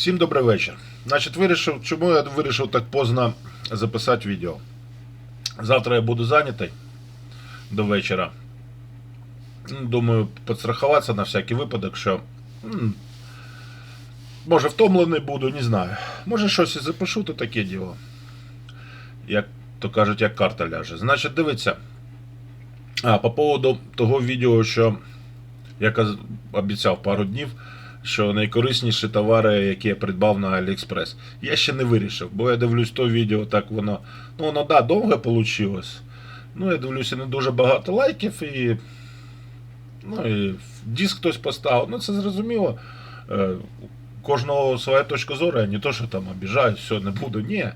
Всім добрий вечір. Значить, вирішив, чому я вирішив так поздно записати відео. Завтра я буду зайнятий до вечора. Ну, Думаю, підстрахуватися на всякий випадок, що. Може втомлений буду, не знаю. Може щось і запишу, то таке діло. Як то кажуть, як карта ляже. Значить, дивіться. А, по поводу того відео, що я обіцяв пару днів, що найкорисніші товари, які я придбав на AliExpress. Я ще не вирішив, бо я дивлюсь то відео, так воно. Ну, воно да, довге вийшло. Ну, я дивлюся, не дуже багато лайків і. Ну і диск хтось поставив. Ну, це зрозуміло. Е, Кожного своя точка зору, я не то, що там обіжаю, все, не буду. Ні,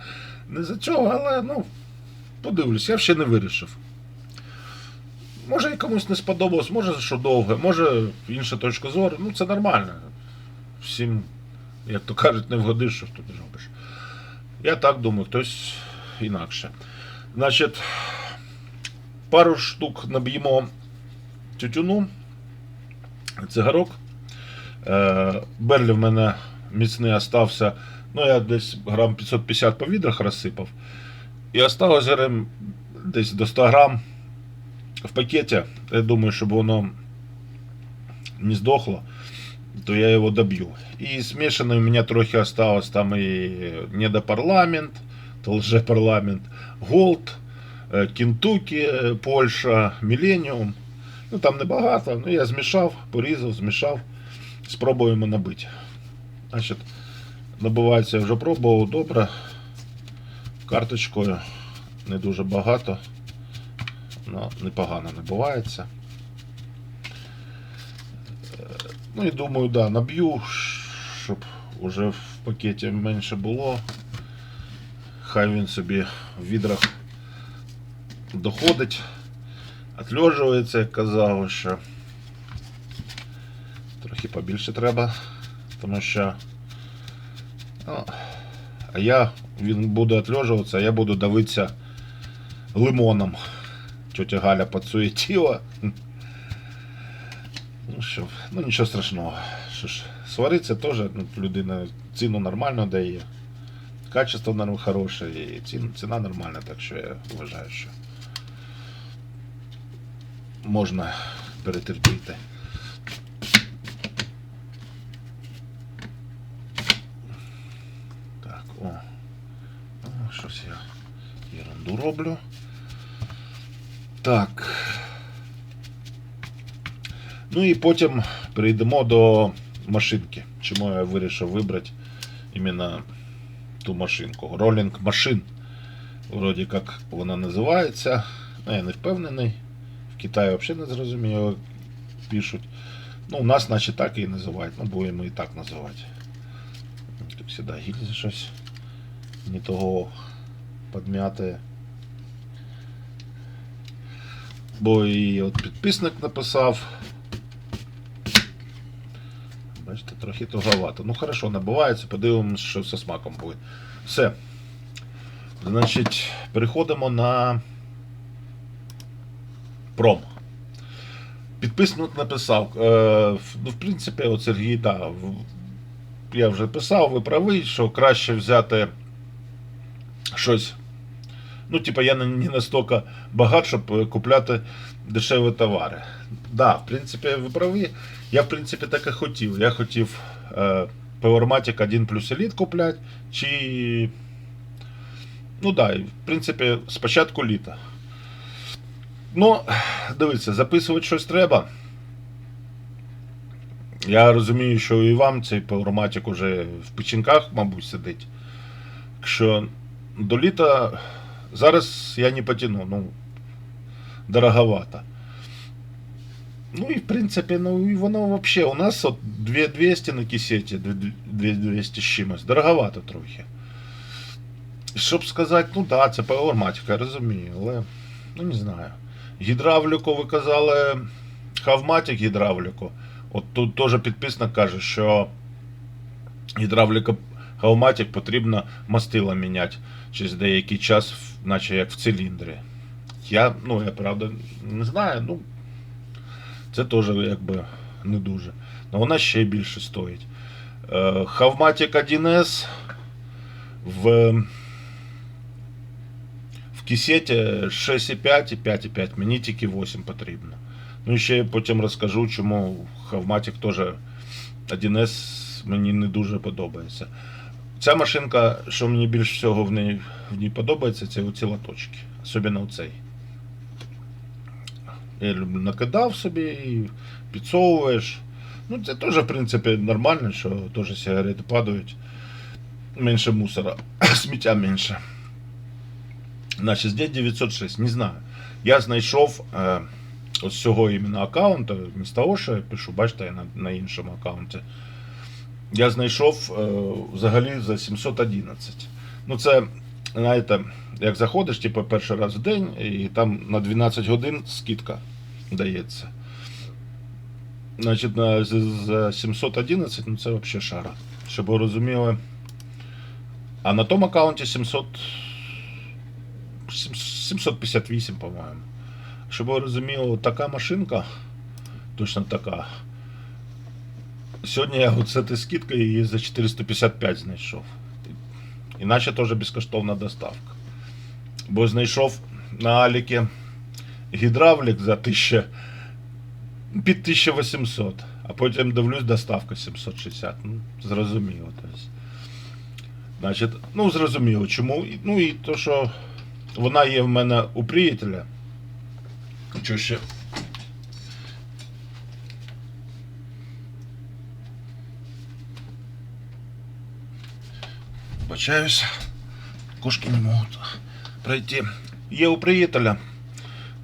не за цього, але ну, подивлюсь, я ще не вирішив. Може і комусь не сподобалось, може що довге, може інша точка зору. Ну це нормально. Всім, як то кажуть, не вгодиш, що тут робиш. Я так думаю, хтось інакше. Значить, пару штук наб'ємо тютюну, цигарок. Е, Берлі в мене міцний остався. Ну, я десь грам 550 по відрах розсипав. І осталось десь до 100 грам в пакеті. Я думаю, щоб воно не здохло, то я его добью. И смешанный у меня трохи осталось там и недопарламент, лжепарламент, Голд, е, Кентукі, е, Польща, Міленіум. Ну там небагато, ну я змішав, порізав, змішав. Спробуємо набити. Значить, набивається я вже пробував добре. Карточкою не дуже багато. Ну, непогано набивається. Ну і думаю, да, наб'ю, щоб уже в пакеті менше було. Хай він собі в відрах доходить, отльожується, як казав, що трохи побільше треба, тому що. Ну, а я він буде отльожуватися, а я буду давитися лимоном. Тетя Галя подсуетила. Ну що, ну нічого страшного. Що ж, свариться теж ну, людина ціну нормально дає. Качество хороше і ціна, ціна нормальна, так що я вважаю, що можна перетерпіти. Так, о. О, щось я ерунду роблю. Так. Ну і потім перейдемо до машинки. Чому я вирішив вибрати іменно ту машинку. Rolling Machine. Вроді як вона називається. Ну, я не впевнений. В Китаї взагалі не зрозуміло, пишуть. Ну, у нас, наче так і називають. Ну, будемо і так називати. Тут сюди гільзи щось не того подмяте. Бо і от підписник написав. Трохи туговато. Ну хорошо, набувається, подивимось, що зі смаком буде. Все. Значить, переходимо на пром. Підписник написав. Е, ну, в принципі, от Сергій, да, я вже писав, ви правий, що краще взяти щось. Ну, типа, я не, не настільки багат, щоб е, купляти дешеві товари. Да, в принципі, ви праві. Я, в принципі, так і хотів. Я хотів е, Powermatic 1 плюс Elite купляти, чи. Ну да, в принципі, спочатку літа. Ну, дивіться, записувати щось треба. Я розумію, що і вам цей Powermatic уже в печінках, мабуть, сидить. Якщо до літа зараз я не потяну, ну, дороговато. Ну і в принципі, ну і воно взагалі у нас от 2200 на кисеті, 2200 з чимось, дороговато трохи. Щоб сказати, ну да, це Powermatic, я розумію, але ну не знаю. Гідравліку ви казали, Хавматик гідравліку. От тут теж підписник каже, що гідравліка Хавматик потрібно мастила міняти через деякий час, наче як в циліндрі. Я, ну, я правда не знаю, ну це теж якби не дуже. Ну вона ще більше стоїть. Е, Хавматик 1С в, в кисеті 6,5 і 5,5. Мені тільки 8 потрібно. Ну і ще потім розкажу, чому Хавматик теж 1С мені не дуже подобається. Ця машинка, що мені більш всього в ній, в ній подобається, це оці латочки. Особливо оцей. Я люблю накидав собі і підсовуєш. Ну, це теж, в принципі, нормально, що теж сигарети падають. Менше мусора, сміття менше. Значить, здесь 906, не знаю. Я знайшов е, ось цього іменно аккаунта, не з того, що я пишу, бачите, я на, на іншому аккаунті. Я знайшов е, взагалі за 711. Ну, це, знаєте, як заходиш, типу, перший раз в день, і там на 12 годин скидка дається. Значить, на, за- за 711, ну це взагалі шара. Щоб ви розуміли. А на тому аккаунті 700, 758, по-моєму. Щоб ви розуміли, така машинка, точно така. Сьогодні я от з цією скидкою її за 455 знайшов. Іначе теж безкоштовна доставка. Бо знайшов на Аліки Гідравлік за 1000, під 1800, а потім дивлюсь доставка 760. Ну, зрозуміло. Значить, ну зрозуміло, чому. Ну і то, що вона є в мене у приятеля. Що ще? Бачаюсь, кошки не можуть пройти. Є у приятеля.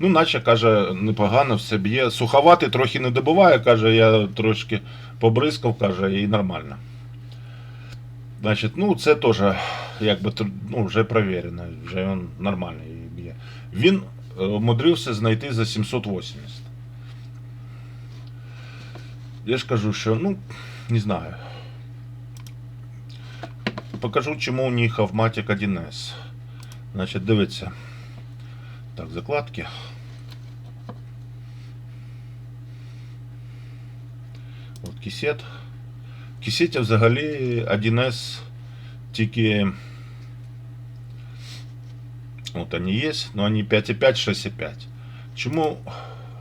Ну, наче каже, непогано все б'є. Суховатий трохи не добиває, каже, я трошки побризкав, каже, і нормально. Значить, ну це теж якби ну, вже перевірено, вже він нормально її б'є. Він е, умудрився знайти за 780. Я ж кажу, що, ну, не знаю. Покажу, чому у них Avmatic 1S. Значить, дивіться. Так, закладки. От кисет. В взагалі 1С тільки. От вони є, але вони 5,5, 6,5. Чому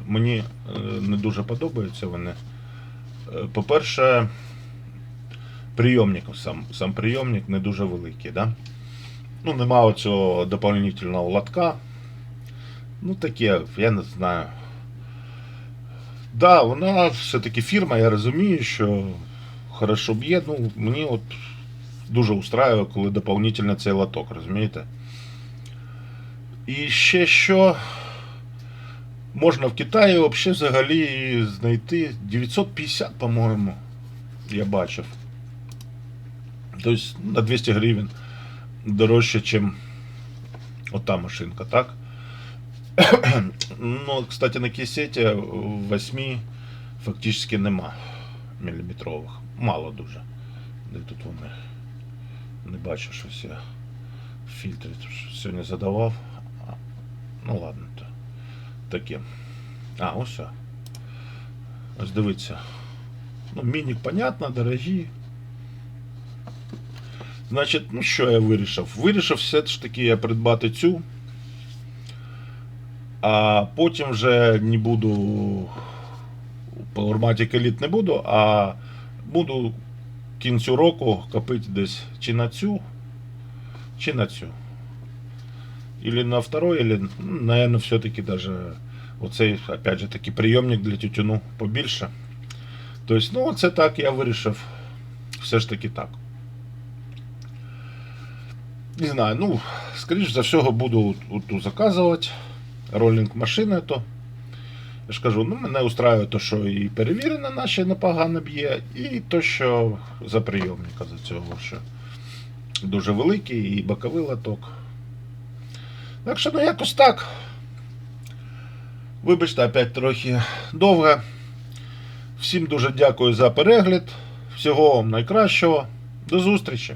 мені е, не дуже подобаються вони? Е, По-перше, прийомник, сам, сам прийомник не дуже великий, да? Ну, нема оцього дополнительного лотка. Ну, таке, я не знаю. Да, вона все-таки фірма, я розумію, що хорошо б'є. Ну, мені от дуже устраює, коли дополнительно цей лоток, розумієте? І ще що можна в Китаї взагалі взагалі знайти 950, по-моєму, я бачив. Тобто на 200 гривень дорожче, ніж ота машинка, так? Ну, кстати, на кисеті 8 фактично нема міліметрових. Мало дуже. Де тут вони? Не бачу щось я в фільтрі сьогодні задавав. Ну ладно, то таке. А, ось. Ось дивіться. Ну, мінік, понятно, дорогі. Значить, ну що я вирішив? Вирішив все ж таки я придбати цю. А потім вже не буду Powermatic Elite не буду, а буду кінцю року копити десь чи на цю, чи на цю. Или на второй, или, ну, наверное, все-таки даже оцей, опять же, таки прийомник для тютюну побільше. Тобто, ну, оце так я вирішив. Все ж таки так. Не знаю, ну, скоріш за всього буду заказувати. Ролінг машини, то я ж кажу, ну мене устраює то, що і перевірено наче непогано б'є, і то, що за прийомника за цього, що дуже великий і боковий лоток. Так що, ну якось так. Вибачте, опять трохи довго. Всім дуже дякую за перегляд. Всього вам найкращого. До зустрічі!